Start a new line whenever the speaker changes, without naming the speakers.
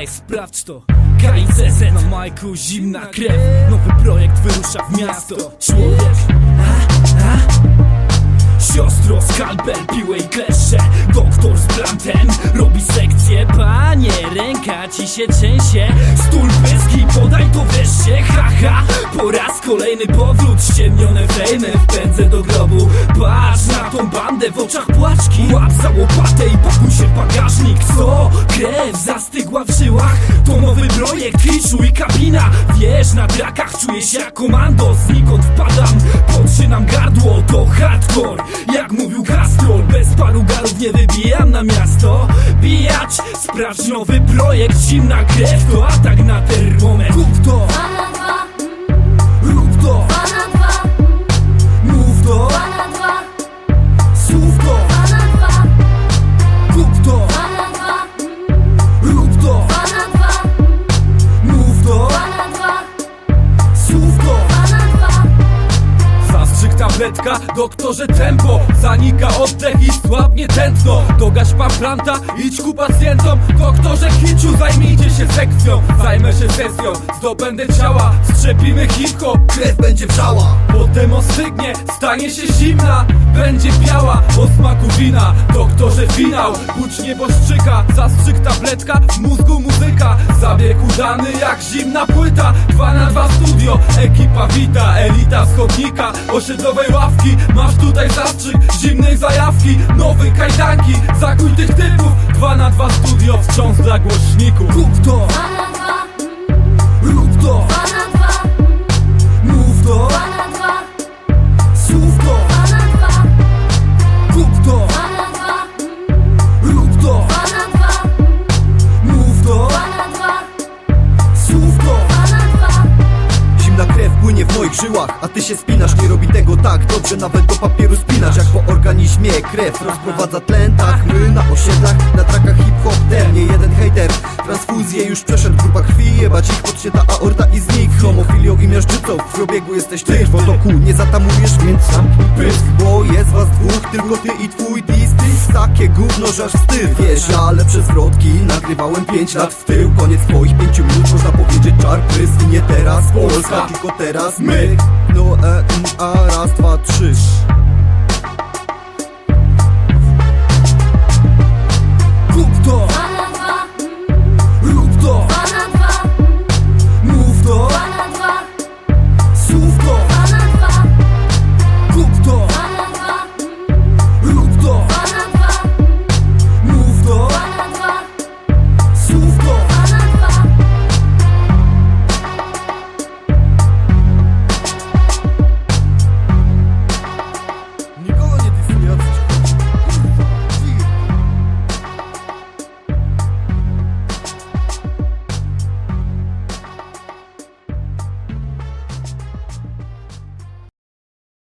Ej, sprawdź to. KICZ na majku, zimna krew. Nowy projekt wyrusza w miasto. Człowiek. A, a? Siostro, skalpel, piłę i kleszcze Doktor z blantem robi sekcję. Panie, ręka ci się trzęsie. Stul pyski, podaj to wreszcie Haha, po raz kolejny powrót Ściemnione fejmy wpędzę do grobu. Patrz na tą bandę w oczach płaczki. Łap za łopatę i pakuj się w bagażnik. Co? Krew zastygła w żyłach. To nowy projekt, kiszu i kabina. Wiesz, na drakach czuję się jak komando. Znikąd wpadam, podrzynam gardło. To hardcore, jak mówił Castrol. Bez paru garów nie wybijam na miasto. Bijać, sprawdź nowy projekt. Zimna krew to atak na termometr. Kup to,
Tabletka, doktorze tempo Zanika oddech i słabnie tętno. Dogaś pan planta, idź ku pacjentom. Doktorze kiciu, zajmijcie się sekcją. Zajmę się sesją, zdobędę ciała. Strzepimy hip-hop, krew będzie wrzała Potem ostygnie, stanie się zimna. Będzie biała, o smaku wina. Doktorze finał, bucz nieboszczyka Zastrzyk tabletka, w mózgu muzyka. Zabieg udany jak zimna płyta. Dwa na dwa studio, ekipa wita. Elita z chodnika, osiedlowej ławki Masz tutaj zastrzyk zimnej zajawki Nowej kajdanki, zakuj tych typów Dwa na dwa studio, wciąż dla głośników.
Kup to,
a ty się spinasz Nie robi tego tak dobrze, nawet do papieru spinasz. Jak po organizmie krew rozprowadza tlen Tak, my na osiedlach, na trakach hip-hop ten Nie jeden hejter, transfuzję już przeszedł Grupa krwi, jebać ich podsieta aorta i znik. Homofilią i miażdżycą, w krwiobiegu jesteś ty W otoku nie zatamujesz, więc zamknij pysk Bo jest was dwóch, tylko ty i twój dis takie gówno, że aż wstyd. Wiesz, ja lepsze zwrotki nagrywałem pięć lat w tył Koniec twoich pięciu minut, czar prys I nie teraz Polska, tylko teraz my. No e, a raz, dwa, trzy